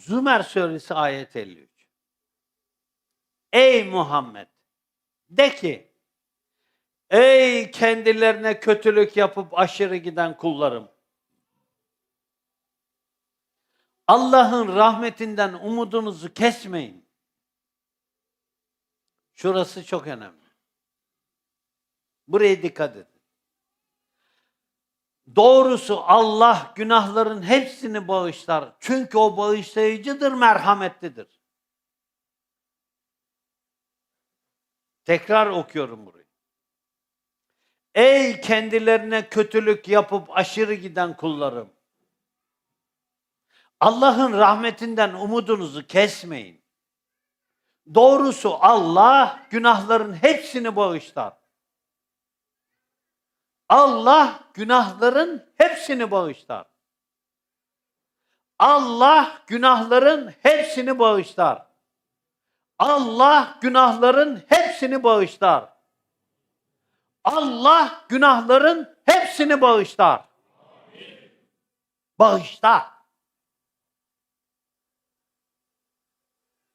Zümer suresi ayet 53. Ey Muhammed de ki ey kendilerine kötülük yapıp aşırı giden kullarım. Allah'ın rahmetinden umudunuzu kesmeyin. Şurası çok önemli. Buraya dikkat edin. Doğrusu Allah günahların hepsini bağışlar. Çünkü o bağışlayıcıdır, merhametlidir. Tekrar okuyorum burayı. Ey kendilerine kötülük yapıp aşırı giden kullarım. Allah'ın rahmetinden umudunuzu kesmeyin. Doğrusu Allah günahların hepsini bağışlar. Allah günahların hepsini bağışlar. Allah günahların hepsini bağışlar. Allah günahların hepsini bağışlar. Allah günahların hepsini bağışlar. Bağışlar.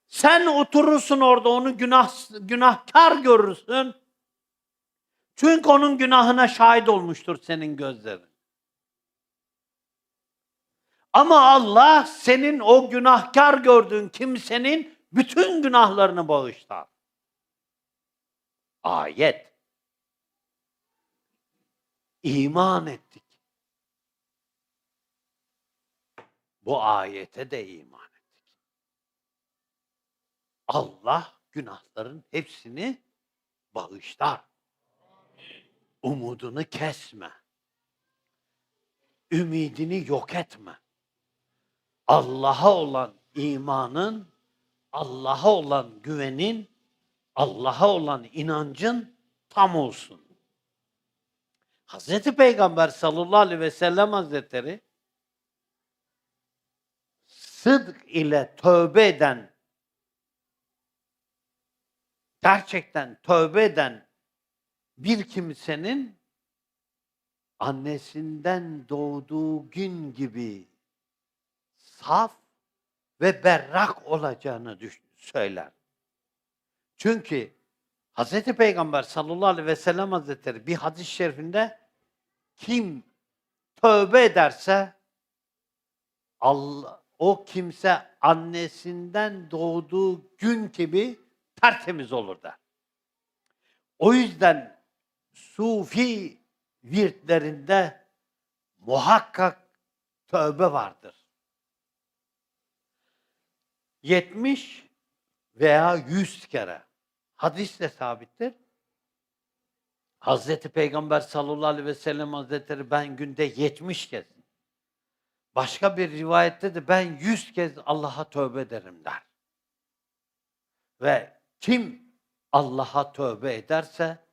Sen oturursun orada onu günah günahkar görürsün. Çünkü onun günahına şahit olmuştur senin gözlerin. Ama Allah senin o günahkar gördüğün kimsenin bütün günahlarını bağışlar. Ayet. İman ettik. Bu ayete de iman ettik. Allah günahların hepsini bağışlar. Umudunu kesme. Ümidini yok etme. Allah'a olan imanın, Allah'a olan güvenin, Allah'a olan inancın tam olsun. Hazreti Peygamber sallallahu aleyhi ve sellem hazretleri sıdk ile tövbe eden gerçekten tövbe eden bir kimsenin annesinden doğduğu gün gibi saf ve berrak olacağını söyler. Çünkü Hz. Peygamber sallallahu aleyhi ve sellem hazretleri bir hadis-i şerifinde kim tövbe ederse Allah, o kimse annesinden doğduğu gün gibi tertemiz olur der. O yüzden sufi virtlerinde muhakkak tövbe vardır. 70 veya 100 kere hadisle sabittir. Hazreti Peygamber sallallahu aleyhi ve sellem hazretleri ben günde 70 kez. Başka bir rivayette de ben 100 kez Allah'a tövbe ederim der. Ve kim Allah'a tövbe ederse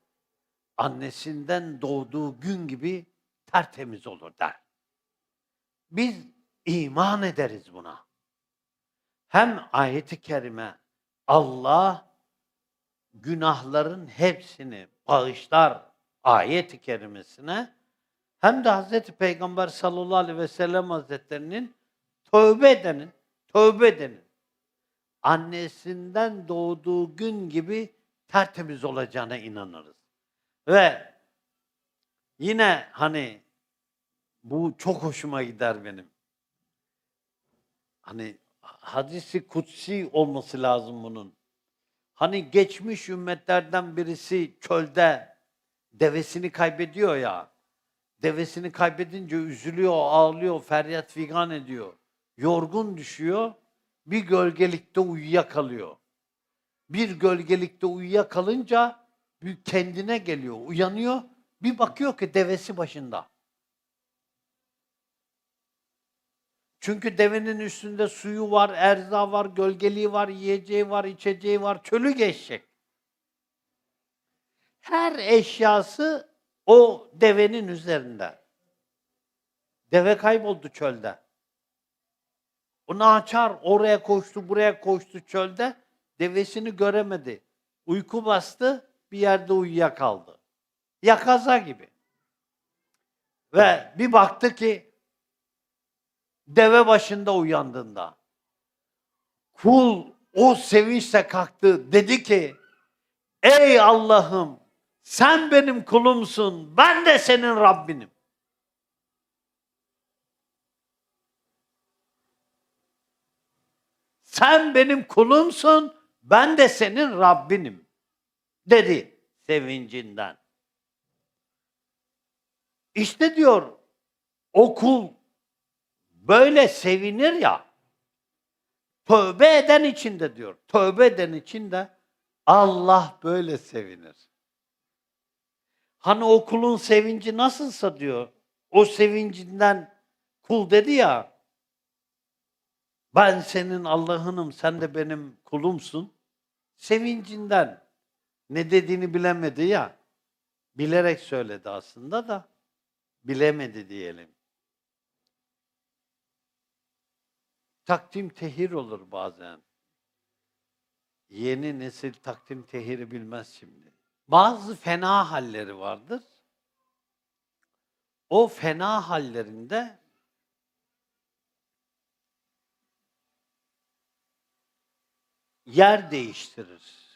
annesinden doğduğu gün gibi tertemiz olur der. Biz iman ederiz buna. Hem ayeti kerime Allah günahların hepsini bağışlar ayeti kerimesine hem de Hazreti Peygamber sallallahu aleyhi ve sellem hazretlerinin tövbe edenin, tövbe edenin annesinden doğduğu gün gibi tertemiz olacağına inanırız. Ve yine hani bu çok hoşuma gider benim. Hani hadisi kutsi olması lazım bunun. Hani geçmiş ümmetlerden birisi çölde devesini kaybediyor ya. Devesini kaybedince üzülüyor, ağlıyor, feryat figan ediyor. Yorgun düşüyor, bir gölgelikte uyuyakalıyor. Bir gölgelikte uyuyakalınca kendine geliyor, uyanıyor. Bir bakıyor ki devesi başında. Çünkü devenin üstünde suyu var, erza var, gölgeliği var, yiyeceği var, içeceği var, çölü geçecek. Her eşyası o devenin üzerinde. Deve kayboldu çölde. O naçar oraya koştu, buraya koştu çölde. Devesini göremedi. Uyku bastı, bir yerde uyuyakaldı. Yakaza gibi. Ve bir baktı ki deve başında uyandığında Kul o sevinçle kalktı. Dedi ki ey Allah'ım sen benim kulumsun. Ben de senin Rabbinim. Sen benim kulumsun. Ben de senin Rabbinim. Dedi sevincinden. İşte diyor o kul böyle sevinir ya. Tövbe eden için diyor. Tövbe eden için Allah böyle sevinir. Hani o kulun sevinci nasılsa diyor. O sevincinden kul dedi ya. Ben senin Allah'ınım, sen de benim kulumsun. Sevincinden ne dediğini bilemedi ya. Bilerek söyledi aslında da bilemedi diyelim. Takdim tehir olur bazen. Yeni nesil takdim tehiri bilmez şimdi. Bazı fena halleri vardır. O fena hallerinde yer değiştirir.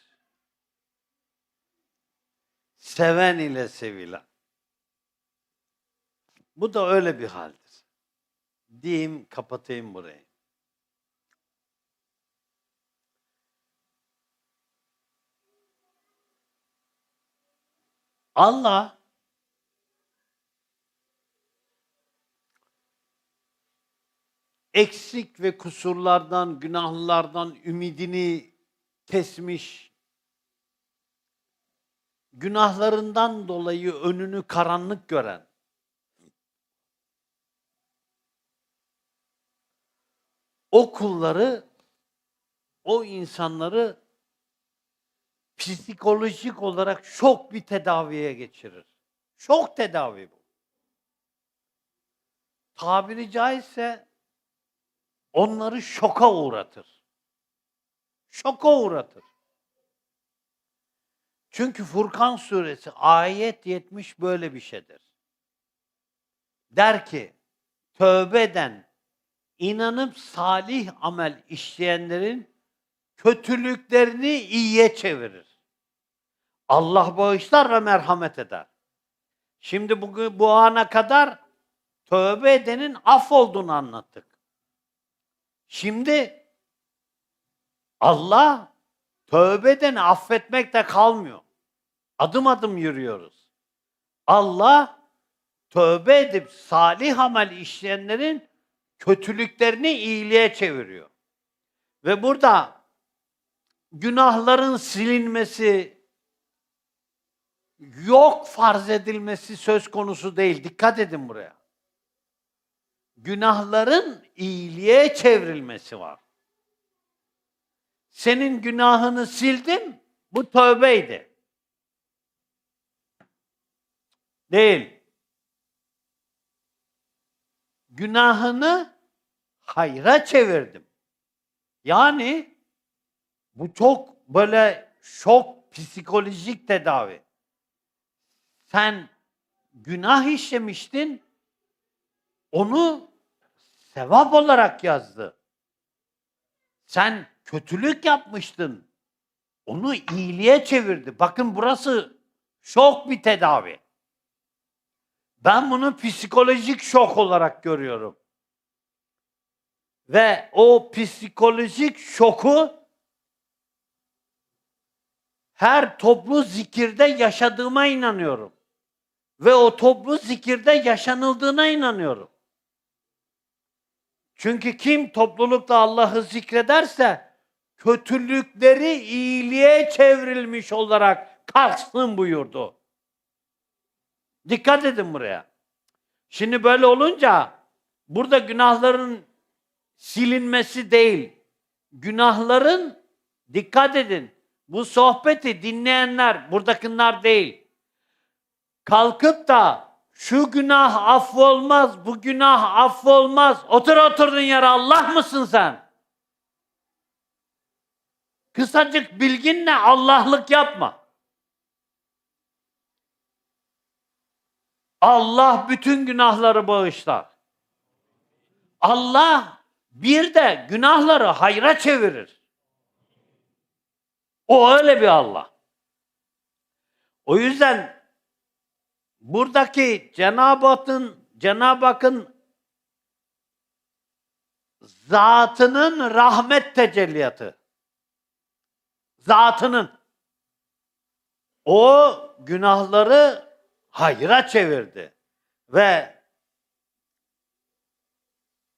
Seven ile sevilen. Bu da öyle bir haldir. Diyeyim, kapatayım burayı. Allah eksik ve kusurlardan, günahlardan ümidini kesmiş, günahlarından dolayı önünü karanlık gören, o kulları, o insanları psikolojik olarak şok bir tedaviye geçirir. Şok tedavi bu. Tabiri caizse onları şoka uğratır. Şoka uğratır. Çünkü Furkan suresi ayet 70 böyle bir şeydir. Der ki tövbe eden, inanıp salih amel işleyenlerin kötülüklerini iyiye çevirir. Allah bağışlar ve merhamet eder. Şimdi bugün bu ana kadar tövbe edenin af olduğunu anlattık. Şimdi Allah tövbe edeni affetmekte kalmıyor. Adım adım yürüyoruz. Allah tövbe edip salih amel işleyenlerin kötülüklerini iyiliğe çeviriyor. Ve burada günahların silinmesi, yok farz edilmesi söz konusu değil. Dikkat edin buraya. Günahların iyiliğe çevrilmesi var. Senin günahını sildim, bu tövbeydi. Değil. Günahını hayra çevirdim. Yani bu çok böyle şok psikolojik tedavi. Sen günah işlemiştin, onu sevap olarak yazdı. Sen kötülük yapmıştın, onu iyiliğe çevirdi. Bakın burası şok bir tedavi. Ben bunu psikolojik şok olarak görüyorum. Ve o psikolojik şoku her toplu zikirde yaşadığıma inanıyorum. Ve o toplu zikirde yaşanıldığına inanıyorum. Çünkü kim toplulukta Allah'ı zikrederse kötülükleri iyiliğe çevrilmiş olarak kalksın buyurdu. Dikkat edin buraya. Şimdi böyle olunca burada günahların silinmesi değil, günahların dikkat edin. Bu sohbeti dinleyenler, buradakiler değil. Kalkıp da şu günah affolmaz, bu günah affolmaz. Otur oturdun yere Allah mısın sen? Kısacık bilginle Allah'lık yapma. Allah bütün günahları bağışlar. Allah Bir de günahları hayra çevirir. O öyle bir Allah. O yüzden buradaki Cenab-ı Hak'ın Cenab-ı Hak'ın zatının rahmet tecelliyatı. Zatının. O günahları hayra çevirdi. Ve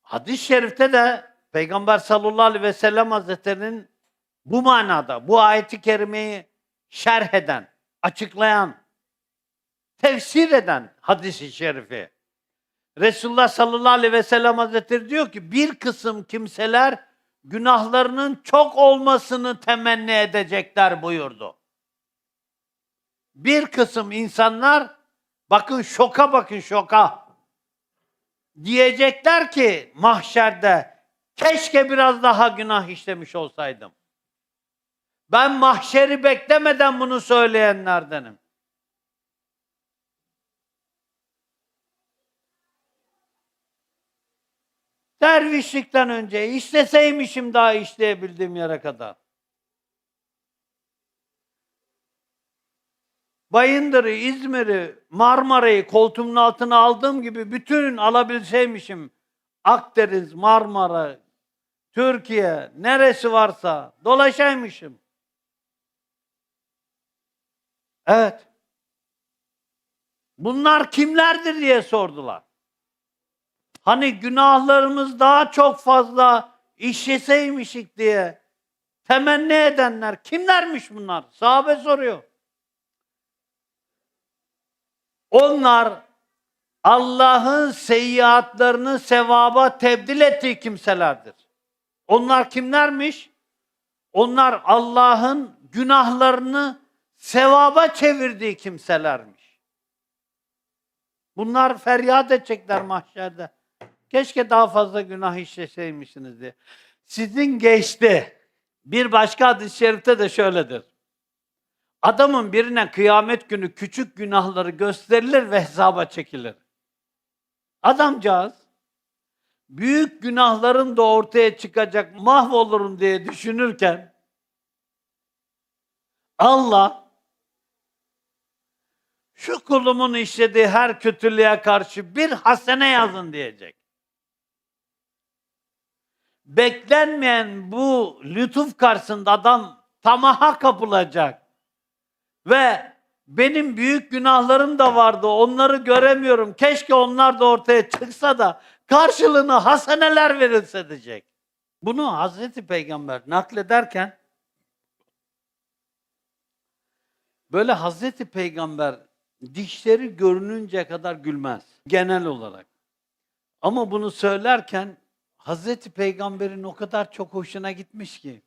hadis-i şerifte de Peygamber sallallahu aleyhi ve sellem hazretlerinin bu manada, bu ayeti kerimeyi şerh eden, açıklayan, tefsir eden hadisi şerifi. Resulullah sallallahu aleyhi ve sellem hazretleri diyor ki bir kısım kimseler günahlarının çok olmasını temenni edecekler buyurdu. Bir kısım insanlar bakın şoka bakın şoka. Diyecekler ki mahşerde keşke biraz daha günah işlemiş olsaydım. Ben mahşeri beklemeden bunu söyleyenlerdenim. Dervişlikten önce işleseymişim daha işleyebildiğim yere kadar. Bayındır'ı, İzmir'i, Marmara'yı koltuğumun altına aldığım gibi bütün alabilseymişim. Akdeniz, Marmara, Türkiye, neresi varsa dolaşaymışım. Evet. Bunlar kimlerdir diye sordular. Hani günahlarımız daha çok fazla işleseymişik diye temenni edenler kimlermiş bunlar? Sahabe soruyor. Onlar Allah'ın seyyiatlarını sevaba tebdil ettiği kimselerdir. Onlar kimlermiş? Onlar Allah'ın günahlarını sevaba çevirdiği kimselermiş. Bunlar feryat edecekler mahşerde. Keşke daha fazla günah işleseymişsiniz diye. Sizin geçti. Bir başka hadis-i şerifte de şöyledir. Adamın birine kıyamet günü küçük günahları gösterilir ve hesaba çekilir. Adamcağız büyük günahların da ortaya çıkacak mahvolurum diye düşünürken Allah şu kulumun işlediği her kötülüğe karşı bir hasene yazın diyecek. Beklenmeyen bu lütuf karşısında adam tamaha kapılacak. Ve benim büyük günahlarım da vardı. Onları göremiyorum. Keşke onlar da ortaya çıksa da karşılığını haseneler verilse diyecek. Bunu Hazreti Peygamber naklederken böyle Hazreti Peygamber dişleri görününce kadar gülmez genel olarak. Ama bunu söylerken Hazreti Peygamber'in o kadar çok hoşuna gitmiş ki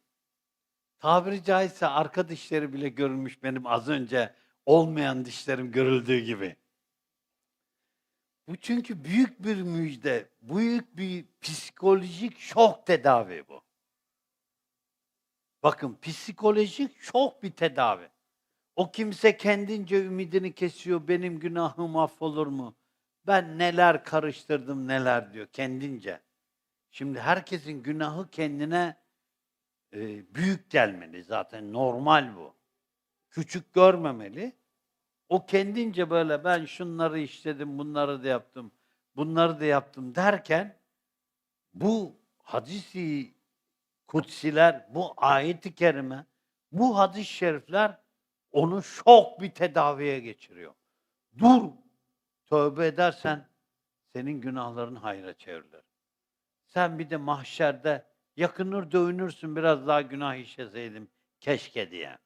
tabiri caizse arka dişleri bile görülmüş benim az önce olmayan dişlerim görüldüğü gibi. Bu çünkü büyük bir müjde, büyük bir psikolojik şok tedavi bu. Bakın psikolojik şok bir tedavi. O kimse kendince ümidini kesiyor, benim günahım affolur mu? Ben neler karıştırdım neler diyor kendince. Şimdi herkesin günahı kendine e, büyük gelmeli zaten normal bu. Küçük görmemeli. O kendince böyle ben şunları işledim, bunları da yaptım, bunları da yaptım derken bu hadisi kutsiler, bu ayeti kerime, bu hadis-i şerifler onu şok bir tedaviye geçiriyor. Dur, tövbe edersen senin günahların hayra çevrilir. Sen bir de mahşerde yakınır dövünürsün biraz daha günah işleseydim keşke diye.